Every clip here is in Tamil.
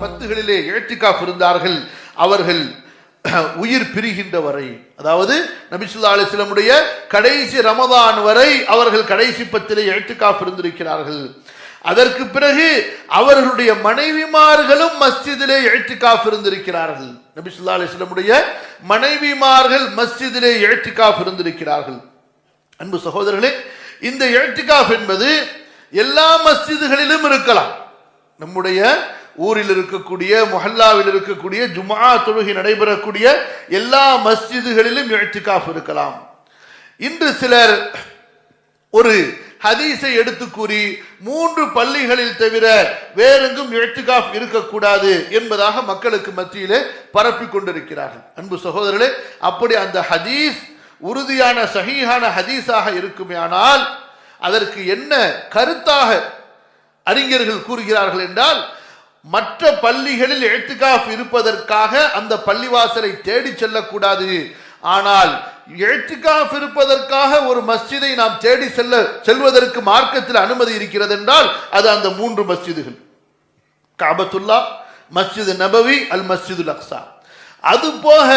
பத்துகளிலே ஏழ்த்திக்காப் இருந்தார்கள். அவர்கள் உயிர் பிரிகின்ற வரை அதாவது நபிசுல்லா அலிஸ்லமுடைய கடைசி ரமதான் வரை அவர்கள் கடைசி பத்திலே ஏழ்த்திக்காப் இருந்திருக்கிறார்கள். அதற்கு பிறகு அவர்களுடைய மனைவிமார்களும் மஸ்ஜிதிலே எழுத்துக்காஃப் இருந்திருக்கிறார்கள். நபிசுல்லா அலிஸ்லமுடைய மனைவிமார்கள் மஸ்ஜிதிலே எழுத்துக்காஃப் இருந்திருக்கிறார்கள். அன்பு சகோதரர்களே இந்த எழுத்துக்காஃப் என்பது எல்லா மஸ்ஜிதுகளிலும் இருக்கலாம். நம்முடைய ஊரில் இருக்கக்கூடிய மொஹல்லாவில் இருக்கக்கூடிய ஜுமா தொழுகை நடைபெறக்கூடிய எல்லா மஸ்ஜிதுகளிலும் எழுத்துக்காஃப் இருக்கலாம். இன்று சிலர் ஒரு ஹதீஸை எடுத்து கூறி மூன்று பள்ளிகளில் தவிர வேறெங்கும் எழுத்துக்காஃப் இருக்கக்கூடாது என்பதாக மக்களுக்கு மத்தியிலே பரப்பி கொண்டிருக்கிறார்கள். அன்பு சகோதரர்களே அப்படி அந்த ஹதீஸ் உறுதியான சஹீஹான ஹதீஸாக இருக்குமேயானால் அதற்கு என்ன கருத்தாக அறிஞர்கள் கூறுகிறார்கள் என்றால் மற்ற பள்ளிகளில் எழுத்துக்காஃப் இருப்பதற்காக அந்த பள்ளிவாசலை தேடி செல்லக்கூடாது. ஆனால் எழுத்துக்காஃப் இருப்பதற்காக ஒரு மஸ்ஜிதை நாம் தேடி செல்ல செல்வதற்கு மார்க்கத்தில் அனுமதி இருக்கிறது என்றால் அது அந்த மூன்று மஸ்ஜிதுகள். காபத்துல்லா மஸ்ஜிது நபவி அல் மஸ்ஜிது அக்ஸா அது போக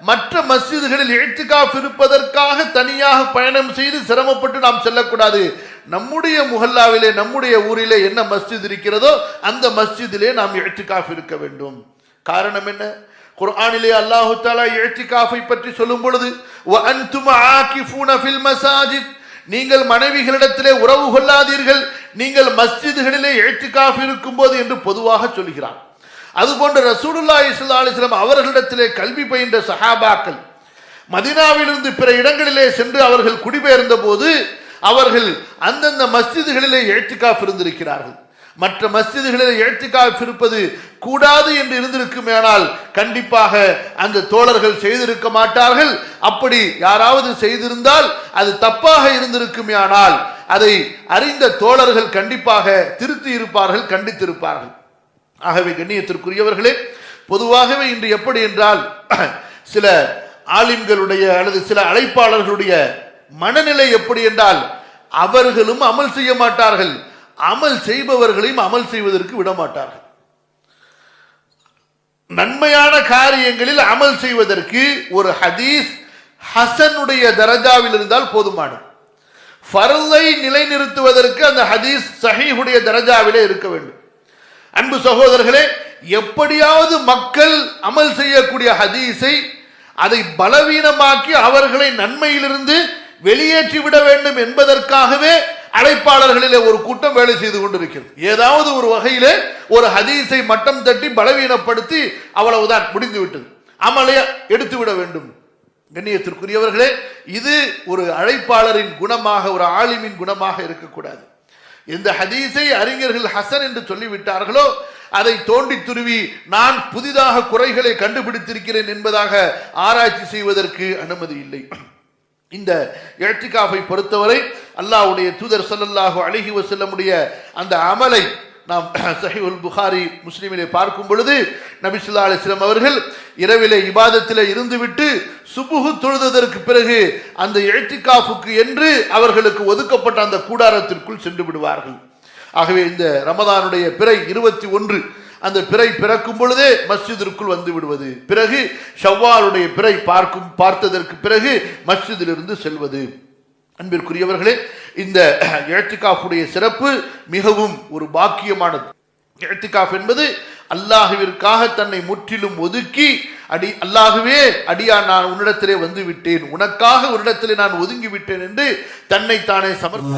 மற்ற மஸ்ஜிதுகளில் எழுத்துக்காஃப் இருப்பதற்காக தனியாக பயணம் செய்து சிரமப்பட்டு நாம் செல்லக்கூடாது. நம்முடைய முகல்லாவிலே நம்முடைய ஊரிலே என்ன மஸ்ஜித் இருக்கிறதோ அந்த மஸ்ஜிதிலே நாம் எழுத்துக்காஃப் இருக்க வேண்டும். காரணம் என்ன? குர்ஆனிலே அல்லாஹு தாலா எழுத்திகாஃபை பற்றி சொல்லும் பொழுது அன்தும் ஆகிஃபூன ஃபில் மசாஜித் நீங்கள் மனைவிகளிடத்திலே உறவு கொள்ளாதீர்கள் நீங்கள் மஸ்ஜிதுகளிலே எழுத்துக்காஃப் இருக்கும்போது என்று பொதுவாக சொல்கிறார் அதுபோன்று ரசூலுல்லாஹி ஸல்லல்லாஹு அலைஹி வஸல்லம் அவர்களிடத்திலே கல்வி பயின்ற சஹாபாக்கள் மதீனாவிலிருந்து பிற இடங்களிலே சென்று அவர்கள் குடிபெயர்ந்த போது அவர்கள் அந்தந்த மஸ்ஜிதுகளிலே எழுத்துக்காஃப் இருந்திருக்கிறார்கள் மற்ற மஸ்ஜிதுகளில் எழுத்துக்காக இருப்பது கூடாது என்று இருந்திருக்குமேனால் கண்டிப்பாக அந்த தோழர்கள் செய்திருக்க மாட்டார்கள். அப்படி யாராவது செய்திருந்தால் அது தப்பாக இருந்திருக்குமேயானால் அதை அறிந்த தோழர்கள் கண்டிப்பாக திருத்தி இருப்பார்கள் கண்டித்திருப்பார்கள். ஆகவே கண்ணியத்திற்குரியவர்களே பொதுவாகவே இன்று எப்படி என்றால் சில ஆலிம்களுடைய அல்லது சில அழைப்பாளர்களுடைய மனநிலை எப்படி என்றால் அவர்களும் அமல் செய்ய மாட்டார்கள். அமல் செய்பவர்களையும் அமல் செய்வதற்கு விடமாட்டார்கள். நன்மையான காரியங்களில் அமல் செய்வதற்கு ஒரு ஹதீஸ் ஹசனுடைய தரஜாவில் இருந்தால் போதுமானது. ஃபர்லை நிலைநிறுத்துவதற்கு அந்த ஹதீஸ் சஹீஹுடைய தரஜாவிலே இருக்க வேண்டும். அன்பு சகோதரர்களே எப்படியாவது மக்கள் அமல் செய்யக்கூடிய ஹதீஸை அதை பலவீனமாக்கி அவர்களை நன்மையிலிருந்து வெளியேற்றி விட வேண்டும் என்பதற்காகவே அழைப்பாளர்களிலே ஒரு கூட்டம் வேலை செய்து கொண்டிருக்கிறது. ஏதாவது ஒரு வகையிலே ஒரு ஹதீஸை மட்டம் தட்டி பலவீனப்படுத்தி அவ்வளவுதான் முடிந்து விட்டது. அமலைய எடுத்துவிட வேண்டும். கண்ணியத்திற்குரியவர்களே இது ஒரு அழைப்பாளரின் குணமாக ஒரு ஆலிமின் குணமாக இருக்கக்கூடாது. எந்த ஹதீஸை அறிஞர்கள் ஹசன் என்று சொல்லிவிட்டார்களோ அதை தோண்டி துருவி நான் புதிதாக குறைகளை கண்டுபிடித்திருக்கிறேன் என்பதாக ஆராய்ச்சி செய்வதற்கு அனுமதி இல்லை. இந்த எழுத்திகாஃபை பொறுத்தவரை அல்லாவுடைய தூதர் ஸல்லல்லாஹு அழகி வஸல்லமுடைய அந்த அமலை நாம் சஹீஹுல் புகாரி முஸ்லீமிலே பார்க்கும் பொழுது நபிசுல்லா அலிஸ்லாம் அவர்கள் இரவிலே இபாதத்தில் இருந்துவிட்டு சுபுகு தொழுததற்கு பிறகு அந்த எழுத்திகாஃபுக்கு என்று அவர்களுக்கு ஒதுக்கப்பட்ட அந்த கூடாரத்திற்குள் சென்று விடுவார்கள். ஆகவே இந்த ரமதானுடைய பிறை இருபத்தி ஒன்று அந்த பிறை பிறக்கும் பொழுதே மஸ்ஜிதிற்குள் வந்து விடுவது. பிறகு ஷவ்வாலுடைய பிறை பார்க்கும் பார்த்ததற்கு பிறகு மஸ்ஜிதிலிருந்து செல்வது. அன்பிற்குரியவர்களே இந்த எழுத்துக்காஃபுடைய சிறப்பு மிகவும் ஒரு பாக்கியமானது. எழுத்துக்காஃப் என்பது அல்லாஹுவிற்காக தன்னை முற்றிலும் ஒதுக்கி அடி அல்லாகவே அடியா நான் உன்னிடத்திலே வந்து விட்டேன். உனக்காக உன்னிடத்திலே நான் ஒதுங்கி விட்டேன் என்று தன்னை தானே சமர்ப்ப